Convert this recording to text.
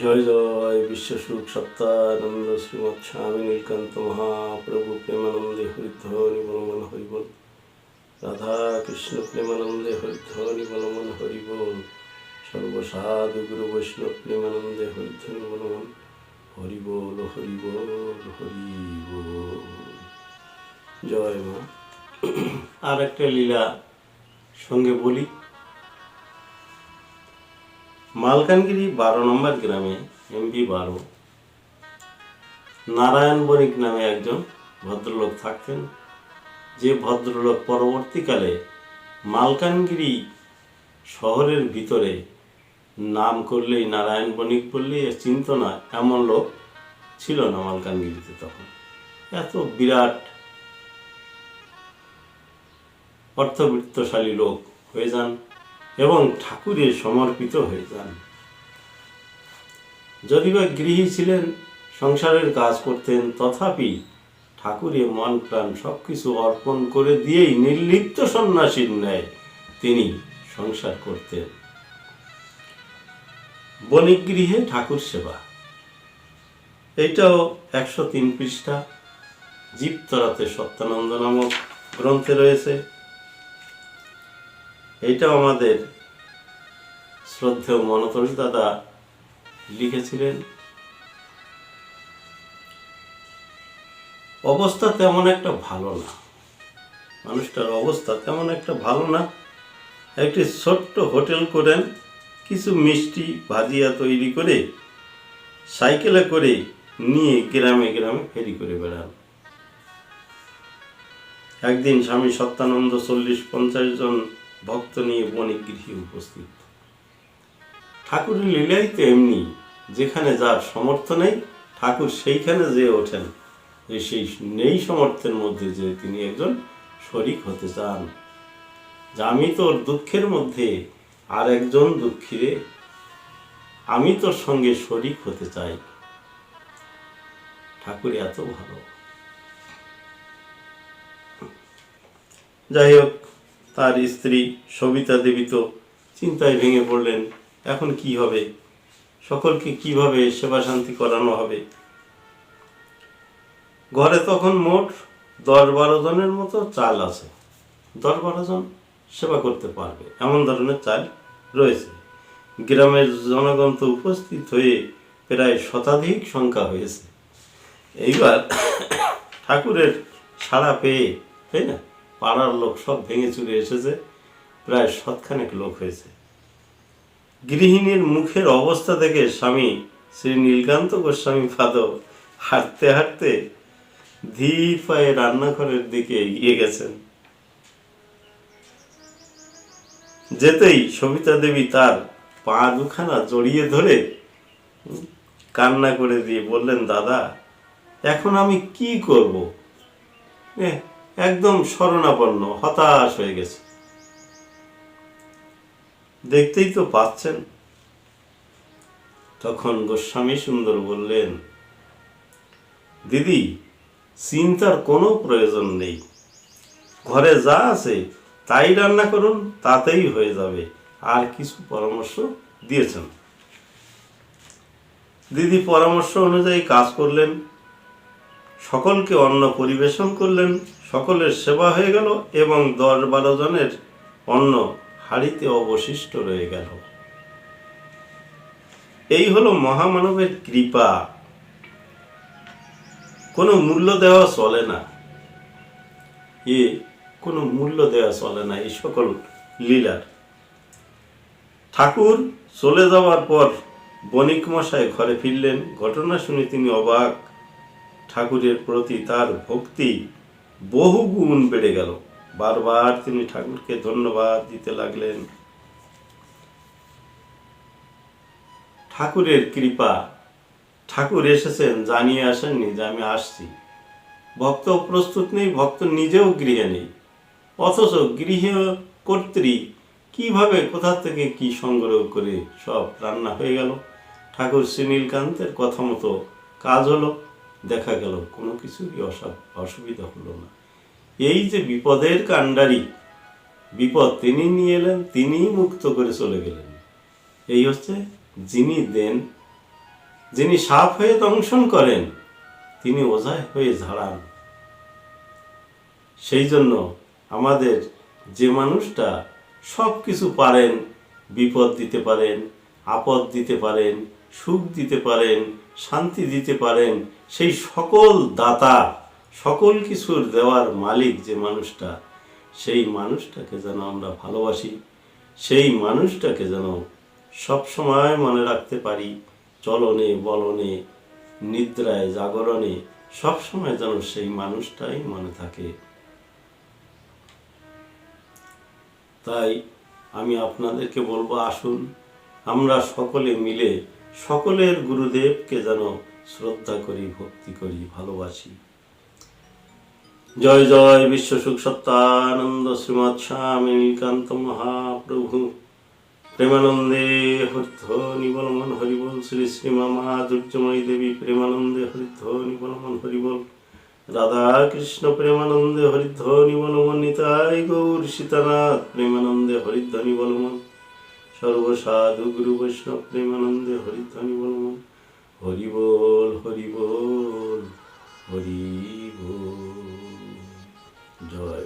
জয় জয় বিশ্বসুখ সত্তানন্দ শ্রীমৎ স্বামী নীলকান্ত মহাপ্রভু প্রেমানন্দে হরিধ্বনি বলমন হরিবল রাধা কৃষ্ণ প্রেমানন্দে হরিধ্বনি বলমন হরিবল সর্বসাধু গুরু বৈষ্ণব প্রেমানন্দে হরিধ্বনি বলমন হরিবল হরিবল হরিবল জয় মা। আর একটা লীলা সঙ্গে বলি। মালকানগিরি বারো নম্বর গ্রামে এমপি বারো, নারায়ণ বণিক নামে একজন ভদ্রলোক থাকতেন। যে ভদ্রলোক পরবর্তীকালে মালকানগিরি শহরের ভিতরে নাম করলেই নারায়ণ বণিক বললেই চিন্ত না, এমন লোক ছিল না মালকানগিরিতে তখন। এত বিরাট অর্থবৃত্তশালী লোক হয়ে যান। এবং ঠাকুরে সমর্পিত হয়ে যান। যদি বা গৃহী ছিলেন, সংসারের কাজ করতেন, তথাপি ঠাকুরে মন প্রাণ সব কিছু অর্পণ করে দিয়েই নির্লিপ্ত সন্ন্যাসীর ন্যায় তিনি সংসার করতেন। বণিক গৃহে ঠাকুর সেবা। এইটাও একশো তিন পৃষ্ঠা। জীবতরাতে সত্যানন্দ নামক গ্রন্থে রয়েছে। এইটাও আমাদের শ্রদ্ধেয় মনতোষ দাদা লিখেছিলেন। অবস্থা তেমন একটা ভালো না। মানুষটার অবস্থা তেমন একটা ভালো না। একটি ছোট্ট হোটেল করেন, কিছু মিষ্টি ভাজিয়া তৈরি করে, সাইকেলে করে নিয়ে গ্রামে গ্রামে ফেরি করে বেড়ান। একদিন স্বামী সত্যানন্দ চল্লিশ পঞ্চাশ জন ভক্ত নিয়ে বণিক গৃহে উপস্থিত। ঠাকুরের লীলাই তো এমনি, যেখানে যার সমর্থ নেই, ঠাকুর সেইখানে যে ওঠেন। সেই নেই সমর্থের মধ্যে যে তিনি একজন শরিক হতে চান। যে আমি তোর দুঃখের মধ্যে, আর একজন দুঃখীরে, আমি তোর সঙ্গে শরিক হতে চাই। ঠাকুর এত ভালো। যাই হোক তার স্ত্রী সবিতা দেবী তো চিন্তায় ভেঙে পড়লেন, এখন কি হবে? সকলকে কীভাবে সেবা শান্তি করানো হবে? ঘরে তখন মোট দশ বারো জনের মতো চাল আছে। দশ বারো জন সেবা করতে পারবে, এমন ধরনের চাল রয়েছে। গ্রামের জনগণ তো উপস্থিত হয়ে প্রায় শতাধিক সংখ্যা হয়েছে। এইবার ঠাকুরের সাড়া পেয়ে, তাই না? পাড়ার লোক সব ভেঙে চুরে এসেছে, প্রায় শতখানেক লোক হয়েছে। গৃহিণীর মুখের অবস্থা দেখে স্বামী শ্রী নীলকান্ত গোস্বামী পাদব হাঁটতে হাঁটতে ধীর পায়ে রান্নাঘরের দিকে এগিয়ে গেছেন। যেতেই সবিতা দেবী তার পা দুখানা জড়িয়ে ধরে কান্না করে দিয়ে বললেন, দাদা, এখন আমি কি করব? একদম শরণাপন্ন হতাশ হয়ে গেছে। দেখতেই তো পাচ্ছেন। তখন গোস্বামী সুন্দর বললেন, দিদি, চিন্তার কোনো প্রয়োজন নেই। ঘরে যা আছে তাই রান্না করুন, তাতেই হয়ে যাবে। আর কিছু পরামর্শ দিয়েছেন। দিদি পরামর্শ অনুযায়ী কাজ করলেন, সকলকে অন্ন পরিবেশন করলেন। সকলের সেবা হয়ে গেল এবং দশ বারো জনের অন্ন হাড়িতে অবশিষ্ট রয়ে গেল। এই হলো মহামানবের কৃপা। কোনো মূল্য দেওয়া চলে না। এ কোনো মূল্য দেওয়া চলে না এই সকল লীলার। ঠাকুর চলে যাওয়ার পর বণিক মশাই ঘরে ফিরলেন। ঘটনা শুনে তিনি অবাক। ঠাকুরের প্রতি তার ভক্তি বহু গুণ বেড়ে গেল। বারবার তিনি ঠাকুরকে ধন্যবাদ দিতে লাগলেন। ঠাকুরের কৃপা। ঠাকুর এসেছেন, জানিয়ে আসেননি যে আমি আসছি। ভক্ত প্রস্তুত নেই, ভক্ত নিজেও গৃহে নেই। অথচ গৃহ কর্ত্রী কীভাবে, কোথা থেকে কি সংগ্রহ করে সব রান্না হয়ে গেল। ঠাকুর শ্রীনীলকান্তের কথা মতো কাজ হলো। দেখা গেল, কোনো কিছুরই অসা- অসুবিধা হলো না। এই যে বিপদের কাণ্ডারি, বিপদ তিনি নিয়ে এলেন, তিনিই মুক্ত করে চলে গেলেন। এই হচ্ছে যিনি দেন, যিনি সাপ হয়ে দংশন করেন, তিনি ওঝায় হয়ে ঝাড়ান। সেই জন্য আমাদের যে মানুষটা সব কিছু পারেন, বিপদ দিতে পারেন, আপদ দিতে পারেন সুখ দিতে পারেন, শান্তি দিতে পারেন, সেই সকল দাতা, সকল কিছুর দেওয়ার মালিক যে মানুষটা, সেই মানুষটাকে যেন আমরা ভালোবাসি, সেই মানুষটাকে যেন সব সময় মনে রাখতে পারি, চলনে, বলনে, নিদ্রায়, জাগরণে সবসময় যেন সেই মানুষটাই মনে থাকে। তাই আমি আপনাদেরকে বলব, আসুন, আমরা সকলে মিলে সকলের গুরুদেবকে যেন শ্রদ্ধা করি, ভক্তি করি, ভালোবাসি। জয় জয়, বিশ্ব সুখ সত্তানন্দ শ্রীমৎ স্বামী নীলকান্ত মহাপ্রভু। প্রেমানন্দে হরিধ্বনি বলমন, হরিবল শ্রী শ্রীমা মামা দুর্যময়ী দেবী, প্রেমানন্দে হরিধ্বনি বলমন, হরিবল। রাধা কৃষ্ণ প্রেমানন্দে হরিধ্বনি বলমন, নিতাই গৌর সীতানাথ, প্রেমানন্দে হরিধ্বনি বলমন। সর্বসাধু গুরু বৈষ্ণব প্রেমানন্দে হরিধ্বনি বল হরি বল হরি বল হরি বল। জয়